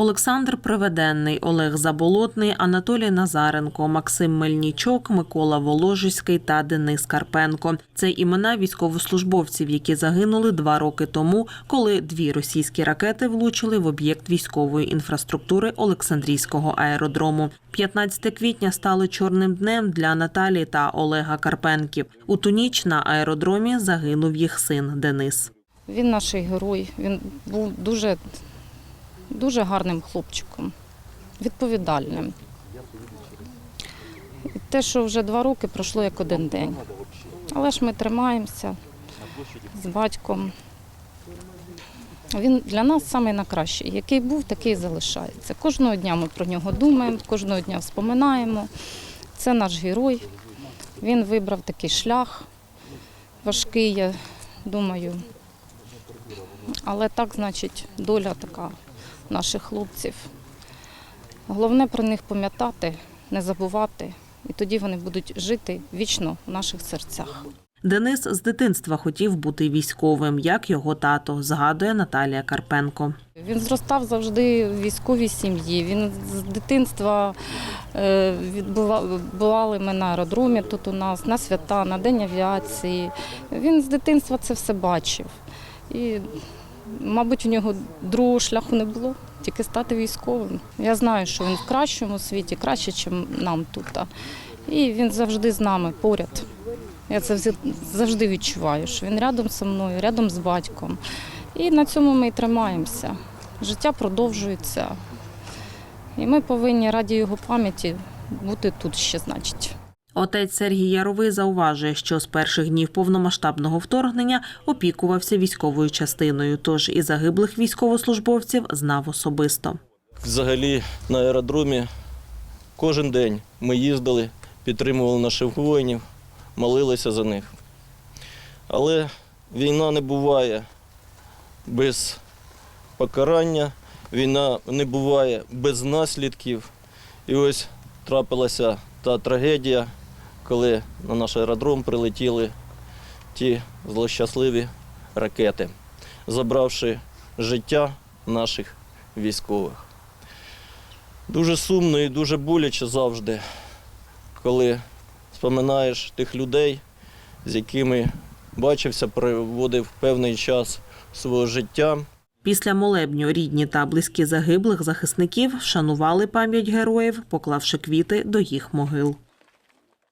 Олександр Приведенний, Олег Заболотний, Анатолій Назаренко, Максим Мельнічок, Микола Воложиський та Денис Карпенко. Це імена військовослужбовців, які загинули два роки тому, коли дві російські ракети влучили в об'єкт військової інфраструктури Олександрійського аеродрому. 15 квітня стало чорним днем для Наталії та Олега Карпенків. У ту ніч на аеродромі загинув їх син Денис. Він наш герой. Він був дуже, дуже гарним хлопчиком, відповідальним. І те, що вже два роки пройшло як один день. Але ж ми тримаємося з батьком. Він для нас самий найкращий. Який був, такий і залишається. Кожного дня ми про нього думаємо, кожного дня вспоминаємо. Це наш герой. Він вибрав такий шлях важкий, я думаю. Але так, значить, доля така наших хлопців. Головне про них пам'ятати, не забувати, і тоді вони будуть жити вічно в наших серцях. Денис з дитинства хотів бути військовим, як його тато, згадує Наталія Карпенко. Він зростав завжди в військовій сім'ї. Він з дитинства е, відбува- бували ми на аеродромі тут у нас, на свята, на День авіації. Він з дитинства це все бачив. І, мабуть, у нього другого шляху не було, тільки стати військовим. Я знаю, що він в кращому світі, краще, ніж нам тут. І він завжди з нами поряд. Я це завжди відчуваю, що він рядом зі мною, рядом з батьком. І на цьому ми і тримаємося. Життя продовжується. І ми повинні раді його пам'яті бути тут ще, значить. Отець Сергій Яровий зауважує, що з перших днів повномасштабного вторгнення опікувався військовою частиною, тож і загиблих військовослужбовців знав особисто. Взагалі на аеродромі кожен день ми їздили, підтримували наших воїнів, молилися за них. Але війна не буває без покарання, війна не буває без наслідків. І ось трапилася та трагедія, коли на наш аеродром прилетіли ті злощасливі ракети, забравши життя наших військових. Дуже сумно і дуже боляче завжди, коли споминаєш тих людей, з якими бачився, проводив певний час свого життя. Після молебню рідні та близькі загиблих захисників вшанували пам'ять героїв, поклавши квіти до їх могил.